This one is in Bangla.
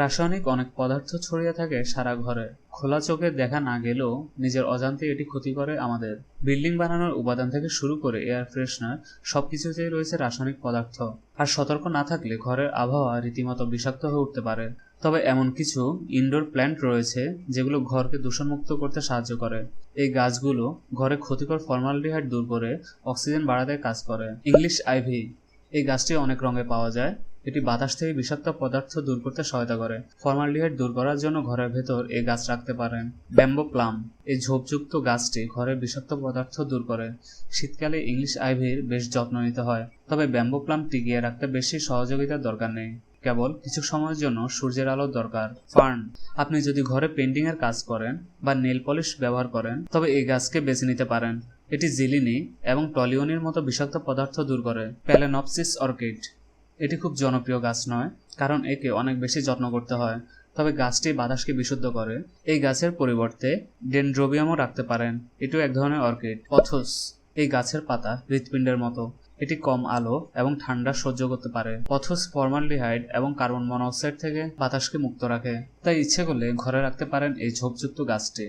রাসায়নিক অনেক পদার্থ ছড়িয়ে থাকে সারা ঘরে। খোলা চোখে দেখা না গেলেও নিজের অজান্তে এটি ক্ষতি করে আমাদের। বিল্ডিং বানানোর উপাদান থেকে শুরু করে এয়ার ফ্রেশনার সবকিছুতেই রয়েছে রাসায়নিক পদার্থ। আর সতর্ক না থাকলে ঘরের আবহাওয়া রীতিমতো বিষাক্ত হয়ে উঠতে পারে। তবে এমন কিছু ইনডোর প্ল্যান্ট রয়েছে যেগুলো ঘরকে দূষণমুক্ত করতে সাহায্য করে। এই গাছগুলো ঘরে ক্ষতিকর ফর্মালডিহাইড দূর করে অক্সিজেন বাড়াতে কাজ করে। ইংলিশ আইভি এই গাছটি অনেক রঙে পাওয়া যায়। এটি বাতাস থেকে বিষাক্ত পদার্থ দূর করতে সহায়তা করে। ফর্মালডিহাইড দূর করার জন্য ঘরের ভেতর এই গাছ রাখতে পারেন। Bamboo palm. এই ঝোপযুক্ত গাছটি ঘরের বিষাক্ত পদার্থ দূর করে। শীতকালে ইংলিশ আইভির বেশ যত্ন নিতে হয়। তবে ব্যাম্বো প্লাম টিকিয়ে রাখতে বেশি সহযোগিতার দরকার নেই। কেবল কিছু সময়ের জন্য সূর্যের আলোর দরকার। ফার্ন। আপনি যদি ঘরে পেন্টিং এর কাজ করেন বা নেল পলিশ ব্যবহার করেন, তবে এই গাছকে বেছে নিতে পারেন। এটি জিলিনি এবং টলিওনির মতো বিষাক্ত পদার্থ দূর করে। Phalaenopsis orchid. এটি খুব জনপ্রিয় গাছ নয়, কারণ একে অনেক বেশি যত্ন করতে হয়। তবে গাছটি বাতাসকে বিশুদ্ধ করে। এই গাছের পরিবর্তে ডেনড্রোবিয়ামও রাখতে পারেন। এটিও এক ধরনের অর্কিড, পথস। এই গাছের পাতা হৃৎপিণ্ডের মতো। এটি কম আলো এবং ঠান্ডা সহ্য করতে পারে। পথস ফর্মালডিহাইড এবং কার্বন মনোক্সাইড থেকে বাতাসকে মুক্ত রাখে। তাই ইচ্ছে করলে ঘরে রাখতে পারেন এই ঝোপযুক্ত গাছটি।